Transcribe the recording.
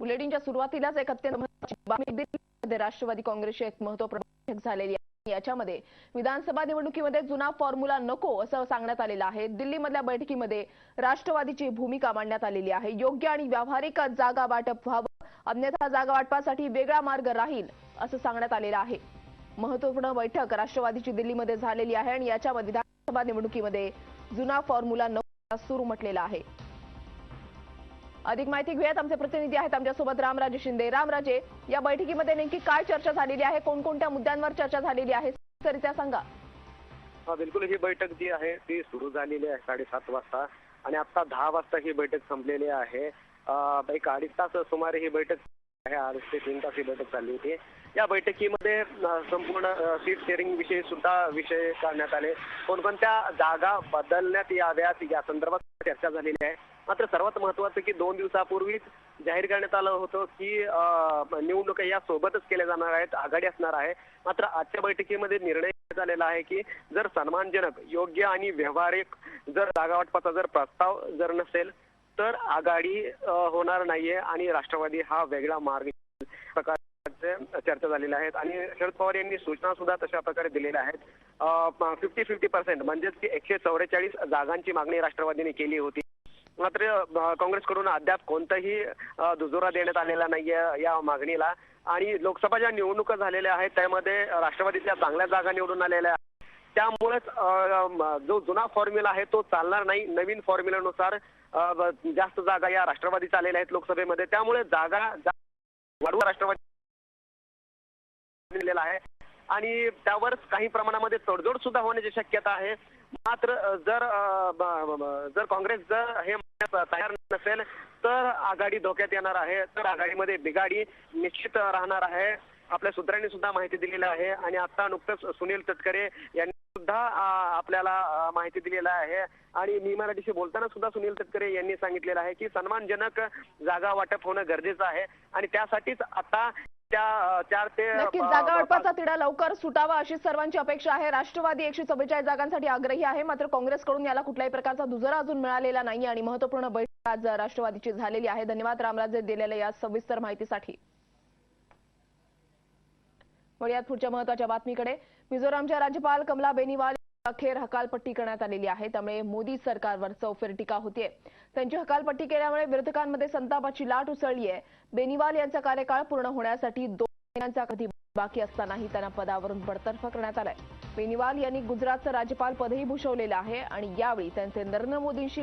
बुलेटिनच्या सुरुवातीलाच एक अत्यंत राष्ट्रवादी काँग्रेसची एक महत्त्वपूर्ण बैठक झालेली आहे. याच्यामध्ये विधानसभा निवडणुकीमध्ये जुना फॉर्म्युला नको असं सांगण्यात आलेलं आहे. दिल्लीमधल्या बैठकीमध्ये राष्ट्रवादीची भूमिका मांडण्यात आलेली आहे. योग्य आणि व्यावहारिक जागा वाटप व्हावं अन्यथा जागा वाटपासाठी वेगळा मार्ग राहील असं सांगण्यात आलेलं आहे. महत्त्वपूर्ण बैठक राष्ट्रवादीची दिल्लीमध्ये झालेली आहे आणि याच्यामध्ये विधानसभा निवडणुकीमध्ये जुना फॉर्म्युला नको सुरू म्हटलेला आहे. अधिक माहिती घेऊयात. आमचे प्रतिनिधी आहेत. आमच्यासोबत रामराजे शिंदे. रामराजे या बैठकीमध्ये नेमकी काय चर्चा झालेली आहे? कोणकोणत्या मुद्द्यांवर चर्चा झालेली आहे? सरित्या सांगा हा बिलकुल ही बैठक जी आहे ती सुरू झालेली आहे साडेसात वाजता. आणि आता दहा वाजता ही बैठक संपलेली आहे. एक अडीच तास सुमारे ही बैठक आहे. अडीच ते तीन तास ही बैठक चालली होती. या बैठकीमध्ये संपूर्ण सीट शेअरिंग विषयी सुद्धा विषय काढण्यात आले. कोणकोणत्या जागा बदलण्यात याव्यात या संदर्भात चर्चा झालेली आहे. मात्र सर्वात महत्वाचं की दोन दिवसापूर्वीच जाहीर करण्यात आलं होतं की निवडणुका या सोबतच केल्या जाणार आहेत आघाडी असणार आहे. मात्र आजच्या बैठकीमध्ये निर्णय झालेला आहे की जर सन्मानजनक योग्य आणि व्यावहारिक जर जागावाटपाचा जर प्रस्ताव जर नसेल तर आघाडी होणार नाहीये आणि राष्ट्रवादी हा वेगळा मार्ग प्रकारचे चर्चा झालेल्या आहेत. आणि शरद पवार यांनी सूचना सुद्धा तशा प्रकारे दिलेल्या आहेत. फिफ्टी फिफ्टी पर्सेंट म्हणजेच की एकशे चौवेचाळीस जागांची मागणी राष्ट्रवादीने केली होती. मात्र काँग्रेसकडून अद्याप कोणताही दुजोरा देण्यात आलेला नाहीये या मागणीला. आणि लोकसभा ज्या निवडणुका झालेल्या आहेत त्यामध्ये राष्ट्रवादीच्या चांगल्या जागा निवडून आलेल्या आहेत. त्यामुळेच जो जुना फॉर्म्युला आहे तो चालणार नाही. नवीन फॉर्म्युलानुसार जास्त जागा या राष्ट्रवादीच्या आलेल्या आहेत लोकसभेमध्ये. त्यामुळे जागा जा- वाढवून राष्ट्रवादी दिलेला आहे. आणि त्यावर काही प्रमाणामध्ये तडजोड सुद्धा होण्याची शक्यता आहे. मात्र जर जर काँग्रेस जर हे तयार नसेल तर आघाडी धोक्यात येणार आहे. तर आघाडीमध्ये बिघाडी निश्चित राहणार आहे. आपल्या सूत्रांनी सुद्धा माहिती दिलेली आहे. आणि आता नुकतंच सुनील तटकरे यांनी सुद्धा आपल्याला माहिती दिलेली आहे. आणि मी मराठीशी बोलताना सुद्धा सुनील तटकरे यांनी सांगितलेलं आहे की सन्मानजनक जागा वाटप होणं गरजेचं आहे. आणि त्यासाठीच आता त्या अ, चार ते नक्कीच जागा अ, वाटपाचा तिढा लवकर सुटावा अशी सर्वांची अपेक्षा आहे. राष्ट्रवादी एकशे चव्वेचाळीस जागांसाठी आग्रही आहे. मात्र काँग्रेसकडून याला कुठल्याही प्रकारचा दुजोरा अजून मिळालेला नाही आणि महत्त्वपूर्ण बैठक आज राष्ट्रवादीची झालेली आहे. धन्यवाद रामराजे दिलेल्या या सविस्तर माहितीसाठी. वळूयात पुढच्या महत्त्वाच्या बातमीकडे. मिझोरामच्या राज्यपाल कमला बेनिवाल अखेर हकालपट्टी करण्यात आलेली आहे. त्यामुळे मोदी सरकारवर चौफेर टीका होतीये. त्यांची हकालपट्टी केल्यामुळे विरोधकांमध्ये संतापाची लाट उसळली आहे बेनिवाल यांचा कार्यकाळ पूर्ण होण्यासाठी दोन महिन्यांचा कधी बाकी असतानाही त्यांना पदावरून बडतर्फ करण्यात आलाय. बेनिवाल यांनी गुजरातचं राज्यपाल पदही भूषवलेलं आहे आणि यावेळी त्यांचे नरेंद्र मोदींशी